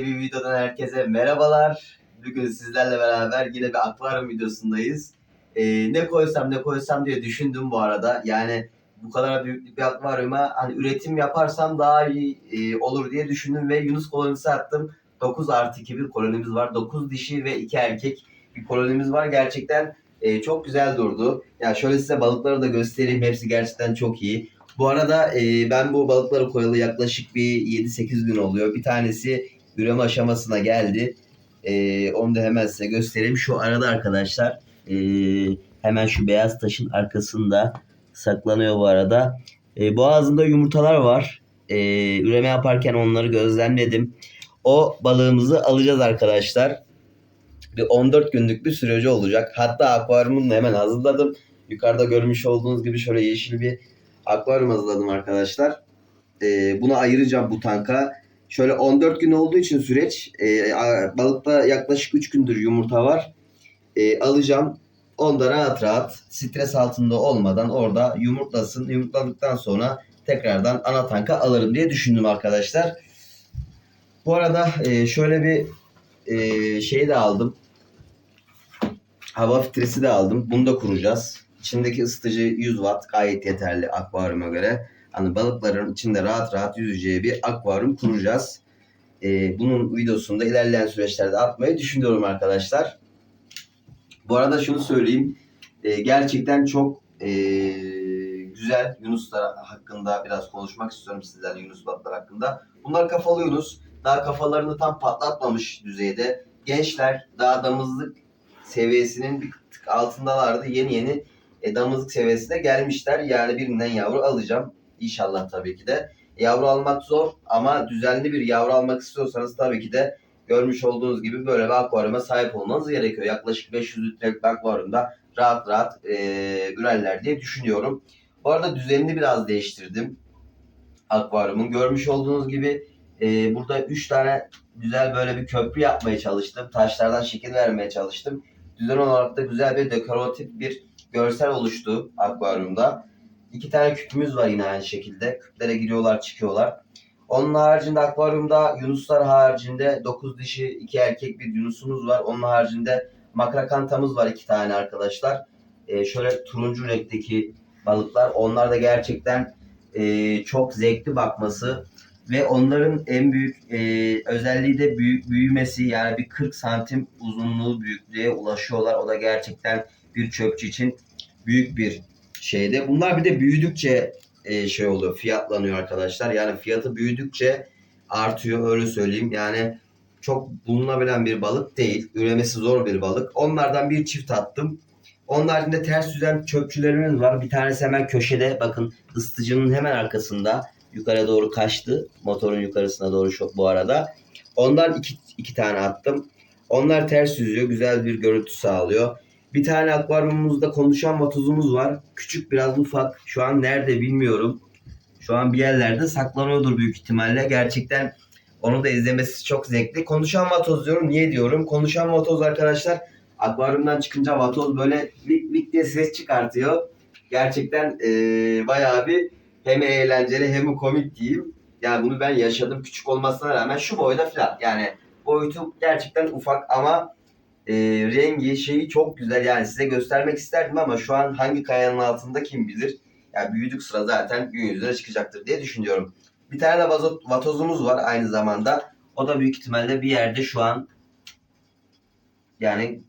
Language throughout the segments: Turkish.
Bir videodan herkese merhabalar. Bugün sizlerle beraber yine bir akvaryum videosundayız. Ee, ne koysam ne koysam diye düşündüm bu arada. Yani bu kadar büyük bir akvaryuma hani üretim yaparsam daha iyi e, olur diye düşündüm ve Yunus kolonisi attım. 9 artı 2 bir kolonimiz var. 9 dişi ve 2 erkek bir kolonimiz var. Gerçekten e, çok güzel durdu. Ya şöyle size balıkları da göstereyim. Hepsi gerçekten çok iyi. Bu arada e, ben bu balıkları koyalı yaklaşık bir 7-8 gün oluyor. Bir tanesi üreme aşamasına geldi. E, onu da hemen size göstereyim. Şu arada arkadaşlar e, hemen şu beyaz taşın arkasında saklanıyor bu arada. E, boğazında yumurtalar var. E, üreme yaparken onları gözlemledim. O balığımızı alacağız arkadaşlar. Bir 14 günlük bir süreci olacak. Hatta akvaryumunu hemen hazırladım. Yukarıda görmüş olduğunuz gibi şöyle yeşil bir akvaryum hazırladım arkadaşlar. Ee, bunu ayıracağım bu tanka. Şöyle 14 gün olduğu için süreç e, balıkta yaklaşık 3 gündür yumurta var. E, alacağım. Onda rahat rahat stres altında olmadan orada yumurtlasın. Yumurtladıktan sonra tekrardan ana tanka alırım diye düşündüm arkadaşlar. Bu arada e, şöyle bir e, şey de aldım. Hava filtresi de aldım. Bunu da kuracağız. İçindeki ısıtıcı 100 watt gayet yeterli akvaryuma göre. Hani balıkların içinde rahat rahat yüzeceği bir akvaryum kuracağız. Ee, bunun videosunu da ilerleyen süreçlerde atmayı düşünüyorum arkadaşlar. Bu arada şunu söyleyeyim. Ee, gerçekten çok ee, güzel Yunuslar hakkında biraz konuşmak istiyorum sizlerle Yunus balıklar hakkında. Bunlar kafalı Yunus. Daha kafalarını tam patlatmamış düzeyde. Gençler daha damızlık seviyesinin bir tık altındalardı. Yeni yeni e, damızlık seviyesine gelmişler. Yani birinden yavru alacağım. İnşallah tabii ki de. Yavru almak zor ama düzenli bir yavru almak istiyorsanız tabii ki de görmüş olduğunuz gibi böyle bir akvaryuma sahip olmanız gerekiyor. Yaklaşık 500 litrelik bir akvaryumda rahat rahat e, ürerler diye düşünüyorum. Bu arada düzenini biraz değiştirdim. Akvaryumun görmüş olduğunuz gibi e, burada 3 tane güzel böyle bir köprü yapmaya çalıştım. Taşlardan şekil vermeye çalıştım. Düzen olarak da güzel bir dekoratif bir görsel oluştu akvaryumda. İki tane küpümüz var yine aynı şekilde. Küplere giriyorlar çıkıyorlar. Onun haricinde akvaryumda yunuslar haricinde 9 dişi 2 erkek bir yunusumuz var. Onun haricinde makrakantamız var iki tane arkadaşlar. Ee, şöyle turuncu renkteki balıklar. Onlar da gerçekten e, çok zevkli bakması ve onların en büyük e, özelliği de büyük büyümesi yani bir 40 santim uzunluğu büyüklüğe ulaşıyorlar. O da gerçekten bir çöpçü için büyük bir şeyde. Bunlar bir de büyüdükçe e, şey oluyor fiyatlanıyor arkadaşlar. Yani fiyatı büyüdükçe artıyor öyle söyleyeyim. Yani çok bulunabilen bir balık değil. Üremesi zor bir balık. Onlardan bir çift attım. Onun haricinde ters düzen çöpçülerimiz var. Bir tanesi hemen köşede bakın ısıtıcının hemen arkasında yukarı doğru kaçtı. Motorun yukarısına doğru şu, bu arada. Ondan iki, iki tane attım. Onlar ters yüzüyor. Güzel bir görüntü sağlıyor. Bir tane akvaryumumuzda konuşan vatozumuz var. Küçük biraz ufak. Şu an nerede bilmiyorum. Şu an bir yerlerde saklanıyordur büyük ihtimalle. Gerçekten onu da izlemesi çok zevkli. Konuşan vatoz diyorum. Niye diyorum? Konuşan vatoz arkadaşlar akvaryumdan çıkınca vatoz böyle lik lik diye ses çıkartıyor. Gerçekten eee bayağı bir hem eğlenceli hem komik diyeyim. Yani bunu ben yaşadım küçük olmasına rağmen şu boyda falan. Yani boyutu gerçekten ufak ama e, rengi şeyi çok güzel. Yani size göstermek isterdim ama şu an hangi kayanın altında kim bilir. Yani büyüdük sıra zaten gün yüzüne çıkacaktır diye düşünüyorum. Bir tane de vazo, vatozumuz var aynı zamanda. O da büyük ihtimalle bir yerde şu an yani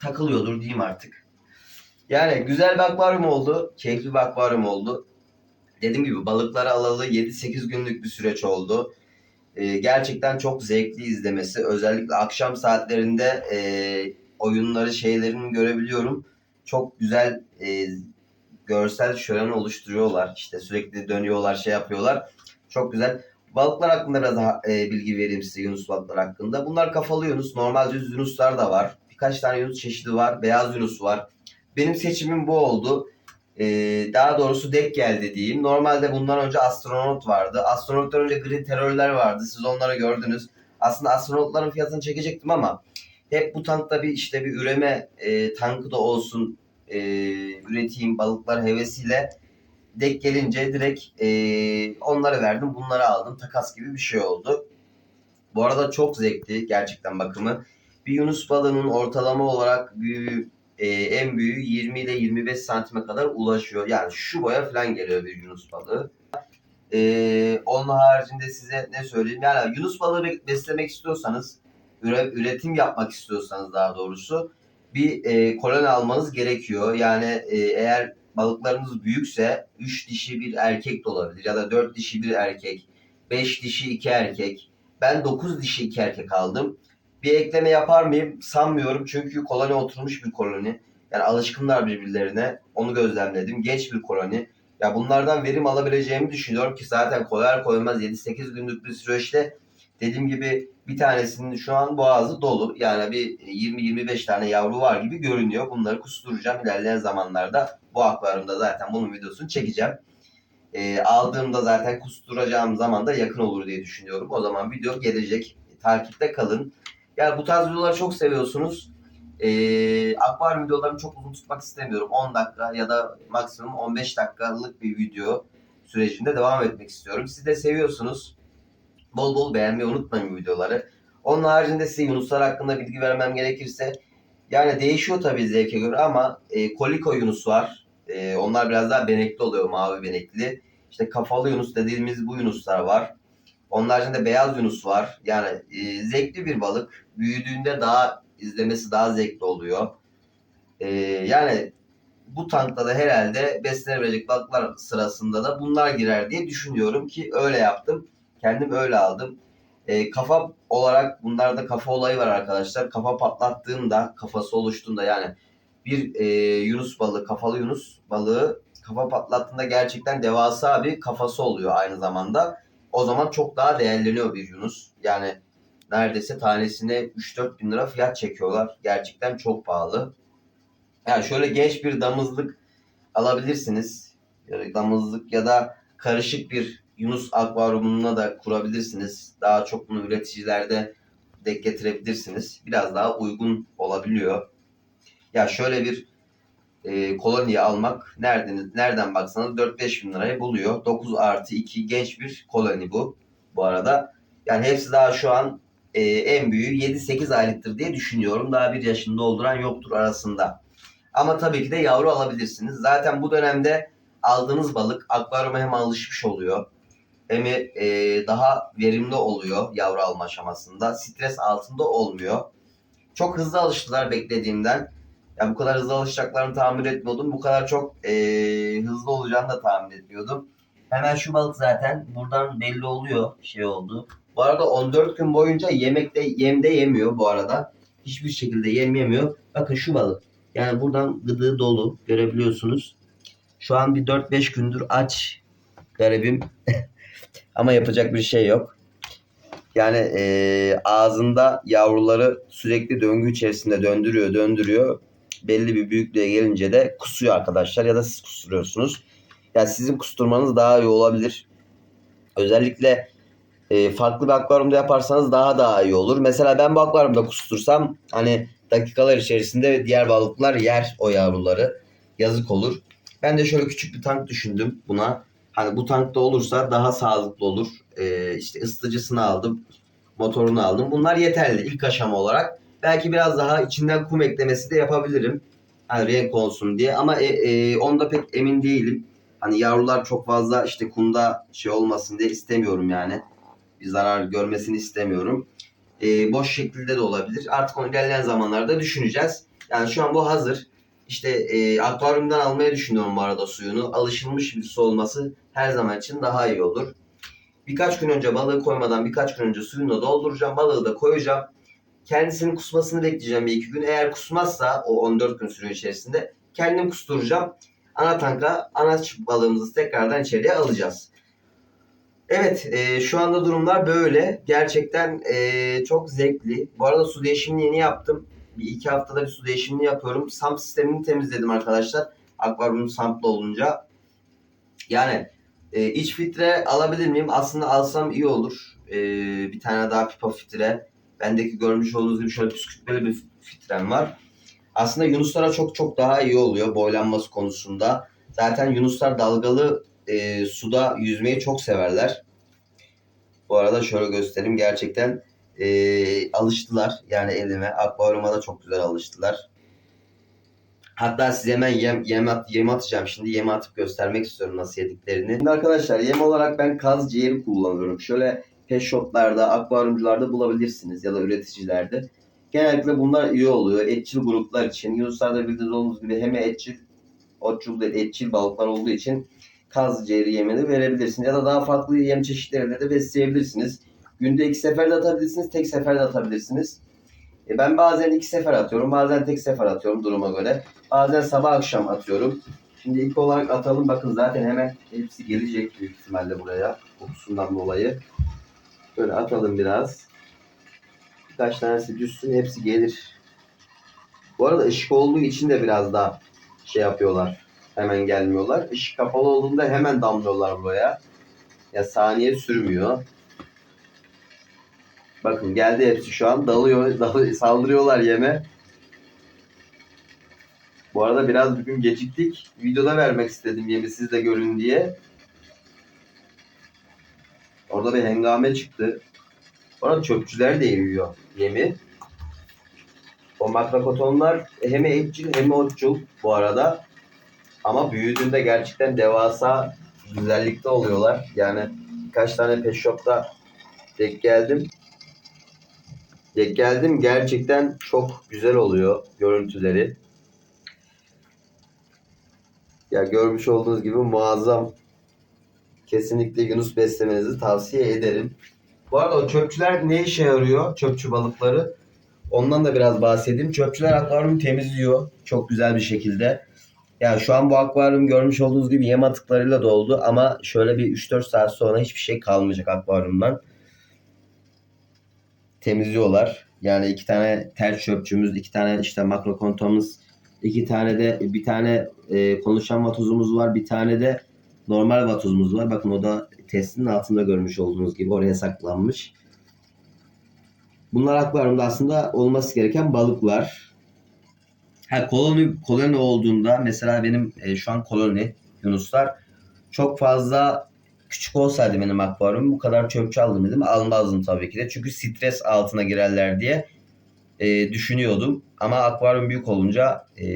takılıyordur diyeyim artık. Yani güzel bir akvaryum oldu. Keyifli bir akvaryum oldu. Dediğim gibi balıkları alalı 7-8 günlük bir süreç oldu. Ee, gerçekten çok zevkli izlemesi. Özellikle akşam saatlerinde e, oyunları şeylerini görebiliyorum. Çok güzel e, görsel şölen oluşturuyorlar. İşte sürekli dönüyorlar, şey yapıyorlar. Çok güzel. Balıklar hakkında biraz daha e, bilgi vereyim size Yunus balıklar hakkında. Bunlar kafalı Yunus. Normal düz Yunuslar da var. Birkaç tane Yunus çeşidi var. Beyaz Yunus var. Benim seçimim bu oldu. Ee, daha doğrusu denk geldi diyeyim. Normalde bundan önce astronot vardı. Astronottan önce green terörler vardı. Siz onları gördünüz. Aslında astronotların fiyatını çekecektim ama hep bu tankta bir işte bir üreme e, tankı da olsun e, üreteyim balıklar hevesiyle denk gelince direkt e, onları verdim bunları aldım takas gibi bir şey oldu. Bu arada çok zevkli gerçekten bakımı. Bir Yunus balığının ortalama olarak büyüğü, e, en büyüğü 20 ile 25 santime kadar ulaşıyor. Yani şu boya falan geliyor bir Yunus balığı. E, onun haricinde size ne söyleyeyim? Yani Yunus balığı be- beslemek istiyorsanız, üre- üretim yapmak istiyorsanız daha doğrusu bir e, koloni almanız gerekiyor. Yani e, eğer balıklarınız büyükse 3 dişi bir erkek de olabilir ya da 4 dişi bir erkek, 5 dişi 2 erkek. Ben 9 dişi 2 erkek aldım. Bir ekleme yapar mıyım? Sanmıyorum çünkü koloni oturmuş bir koloni. Yani alışkınlar birbirlerine. Onu gözlemledim. Genç bir koloni. Ya bunlardan verim alabileceğimi düşünüyorum ki zaten koyar koymaz 7-8 günlük bir süreçte dediğim gibi bir tanesinin şu an boğazı dolu. Yani bir 20-25 tane yavru var gibi görünüyor. Bunları kusturacağım ilerleyen zamanlarda. Bu akvaryumda zaten bunun videosunu çekeceğim. Ee, aldığımda zaten kusturacağım zaman da yakın olur diye düşünüyorum. O zaman video gelecek. Takipte kalın. Yani bu tarz videoları çok seviyorsunuz. Ee, akvaryum videolarını çok uzun tutmak istemiyorum. 10 dakika ya da maksimum 15 dakikalık bir video sürecinde devam etmek istiyorum. Siz de seviyorsunuz. Bol bol beğenmeyi unutmayın videoları. Onun haricinde size Yunuslar hakkında bilgi vermem gerekirse yani değişiyor tabii zevke göre ama e, koliko Yunus var. E, onlar biraz daha benekli oluyor mavi benekli. İşte kafalı Yunus dediğimiz bu Yunuslar var. Onun haricinde beyaz Yunus var. Yani e, zevkli bir balık. Büyüdüğünde daha izlemesi daha zevkli oluyor. E, yani bu tankta da herhalde beslenebilecek balıklar sırasında da bunlar girer diye düşünüyorum ki öyle yaptım. Kendim öyle aldım. E, kafa olarak bunlarda kafa olayı var arkadaşlar. Kafa patlattığında, kafası oluştuğunda yani bir e, Yunus balığı, kafalı Yunus balığı kafa patlattığında gerçekten devasa bir kafası oluyor aynı zamanda. O zaman çok daha değerleniyor bir Yunus. Yani neredeyse tanesine 3-4 bin lira fiyat çekiyorlar. Gerçekten çok pahalı. Yani şöyle genç bir damızlık alabilirsiniz. Yani damızlık ya da karışık bir Yunus akvaryumuna da kurabilirsiniz. Daha çok bunu üreticilerde denk getirebilirsiniz. Biraz daha uygun olabiliyor. Ya şöyle bir e, koloniyi almak nereden nereden baksanız 4-5 bin lirayı buluyor. 9 artı 2 genç bir koloni bu bu arada. Yani hepsi daha şu an e, en büyüğü 7-8 aylıktır diye düşünüyorum. Daha bir yaşında olduran yoktur arasında. Ama tabii ki de yavru alabilirsiniz. Zaten bu dönemde aldığınız balık akvaryuma hem alışmış oluyor hem e, daha verimli oluyor yavru alma aşamasında. Stres altında olmuyor. Çok hızlı alıştılar beklediğimden. Ya bu kadar hızlı alışacaklarını tahmin etmiyordum. Bu kadar çok e, hızlı olacağını da tahmin etmiyordum. Hemen şu balık zaten buradan belli oluyor şey oldu. Bu arada 14 gün boyunca yemekte yemde yemiyor bu arada. Hiçbir şekilde yem yemiyor. Bakın şu balık. Yani buradan gıdığı dolu görebiliyorsunuz. Şu an bir 4-5 gündür aç garibim. Ama yapacak bir şey yok. Yani e, ağzında yavruları sürekli döngü içerisinde döndürüyor, döndürüyor. Belli bir büyüklüğe gelince de kusuyor arkadaşlar ya da siz kusturuyorsunuz. Yani sizin kusturmanız daha iyi olabilir. Özellikle e, farklı bir akvaryumda yaparsanız daha daha iyi olur. Mesela ben bu akvaryumda kustursam hani dakikalar içerisinde diğer balıklar yer o yavruları. Yazık olur. Ben de şöyle küçük bir tank düşündüm buna. Hani bu tankta olursa daha sağlıklı olur. Ee, işte ısıtıcısını aldım. Motorunu aldım. Bunlar yeterli ilk aşama olarak. Belki biraz daha içinden kum eklemesi de yapabilirim. Hani renk olsun diye. Ama e, e, onda pek emin değilim. Hani yavrular çok fazla işte kumda şey olmasın diye istemiyorum yani. Bir zarar görmesini istemiyorum. E, boş şekilde de olabilir. Artık onu ilerleyen zamanlarda düşüneceğiz. Yani şu an bu hazır. İşte e, akvaryumdan almayı düşünüyorum bu arada suyunu. Alışılmış bir su olması her zaman için daha iyi olur. Birkaç gün önce balığı koymadan birkaç gün önce suyunu da dolduracağım. Balığı da koyacağım. Kendisinin kusmasını bekleyeceğim bir iki gün. Eğer kusmazsa o 14 gün süre içerisinde kendim kusturacağım. Ana tanka ana balığımızı tekrardan içeriye alacağız. Evet e, şu anda durumlar böyle. Gerçekten e, çok zevkli. Bu arada su değişimini yeni yaptım. Bir iki haftada bir su değişimini yapıyorum. Samp sistemini temizledim arkadaşlar. Akvaryum samplı olunca. Yani e, iç filtre alabilir miyim? Aslında alsam iyi olur. E, bir tane daha pipa filtre. Bendeki görmüş olduğunuz gibi şöyle püskürtmeli bir filtrem var. Aslında Yunuslara çok çok daha iyi oluyor boylanması konusunda. Zaten Yunuslar dalgalı e, suda yüzmeyi çok severler. Bu arada şöyle göstereyim. Gerçekten e, alıştılar. Yani elime. Akvaryuma da çok güzel alıştılar. Hatta size hemen yem, yem, at, yem atacağım şimdi. Yem atıp göstermek istiyorum nasıl yediklerini. Şimdi arkadaşlar yem olarak ben kaz ciğeri kullanıyorum. Şöyle pet shoplarda, akvaryumcularda bulabilirsiniz ya da üreticilerde. Genellikle bunlar iyi oluyor. Etçil gruplar için. Yunuslarda bildiğiniz olduğunuz gibi hem etçil, otçul etçil balıklar olduğu için kaz ciğeri yemini verebilirsiniz. Ya da daha farklı yem çeşitleriyle de besleyebilirsiniz. Günde iki sefer de atabilirsiniz, tek sefer de atabilirsiniz. E ben bazen iki sefer atıyorum, bazen tek sefer atıyorum duruma göre. Bazen sabah akşam atıyorum. Şimdi ilk olarak atalım. Bakın zaten hemen hepsi gelecek büyük ihtimalle buraya. Kokusundan dolayı. Böyle atalım biraz. Birkaç tanesi düşsün hepsi gelir. Bu arada ışık olduğu için de biraz daha şey yapıyorlar. Hemen gelmiyorlar. Işık kapalı olduğunda hemen damlıyorlar buraya. Ya saniye sürmüyor. Bakın geldi hepsi şu an dalıyor, dalıyor saldırıyorlar yeme. Bu arada biraz bugün geciktik. Videoda vermek istedim yemi siz de görün diye. Orada bir hengame çıktı. Arada çöpçüler de yiyor yemi. O makrakotonlar hem etçil hem otçul bu arada. Ama büyüdüğünde gerçekten devasa güzellikte oluyorlar. Yani birkaç tane pet shop'ta denk geldim. Denk geldim gerçekten çok güzel oluyor görüntüleri. Ya görmüş olduğunuz gibi muazzam. Kesinlikle Yunus beslemenizi tavsiye ederim. Bu arada o çöpçüler ne işe yarıyor? Çöpçü balıkları. Ondan da biraz bahsedeyim. Çöpçüler akvaryumu temizliyor çok güzel bir şekilde. Ya şu an bu akvaryum görmüş olduğunuz gibi yem atıklarıyla doldu ama şöyle bir 3-4 saat sonra hiçbir şey kalmayacak akvaryumdan. Temizliyorlar. Yani iki tane ter çöpçümüz, iki tane işte makrokontomuz, iki tane de bir tane e, konuşan vatozumuz var, bir tane de normal vatozumuz var. Bakın o da testinin altında görmüş olduğunuz gibi oraya saklanmış. Bunlar akvaryumda aslında olması gereken balıklar. Ha koloni koloni olduğunda mesela benim e, şu an koloni yunuslar çok fazla küçük olsaydı benim akvaryum bu kadar çöpçü aldım dedim. Almazdım tabii ki de. Çünkü stres altına girerler diye e, düşünüyordum. Ama akvaryum büyük olunca e,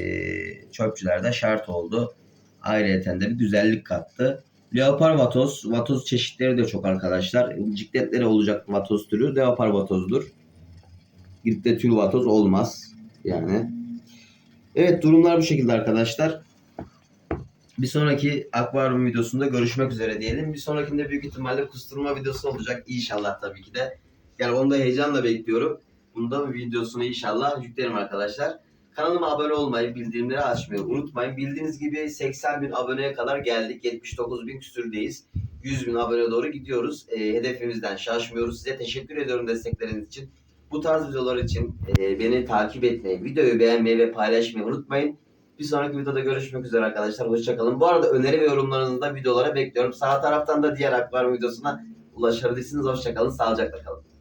çöpçüler de şart oldu. Ayrıca de bir güzellik kattı. Leopar vatoz. Vatoz çeşitleri de çok arkadaşlar. Cikletleri olacak vatoz türü. Leopar vatozdur. Gidip de vatoz olmaz. Yani. Evet durumlar bu şekilde arkadaşlar. Bir sonraki akvaryum videosunda görüşmek üzere diyelim. Bir sonrakinde büyük ihtimalle kusturma videosu olacak inşallah tabii ki de. Yani onu da heyecanla bekliyorum. Bunda videosunu inşallah yüklerim arkadaşlar. Kanalıma abone olmayı, bildirimleri açmayı unutmayın. Bildiğiniz gibi 80 bin aboneye kadar geldik. 79 bin küsürdeyiz. 100 bin aboneye doğru gidiyoruz. E, hedefimizden şaşmıyoruz. Size teşekkür ediyorum destekleriniz için. Bu tarz videolar için e, beni takip etmeyi, videoyu beğenmeyi ve paylaşmayı unutmayın. Bir sonraki videoda görüşmek üzere arkadaşlar. Hoşçakalın. Bu arada öneri ve yorumlarınızı da videolara bekliyorum. Sağ taraftan da diğer akvaryum videosuna ulaşabilirsiniz. Hoşçakalın. Sağlıcakla kalın.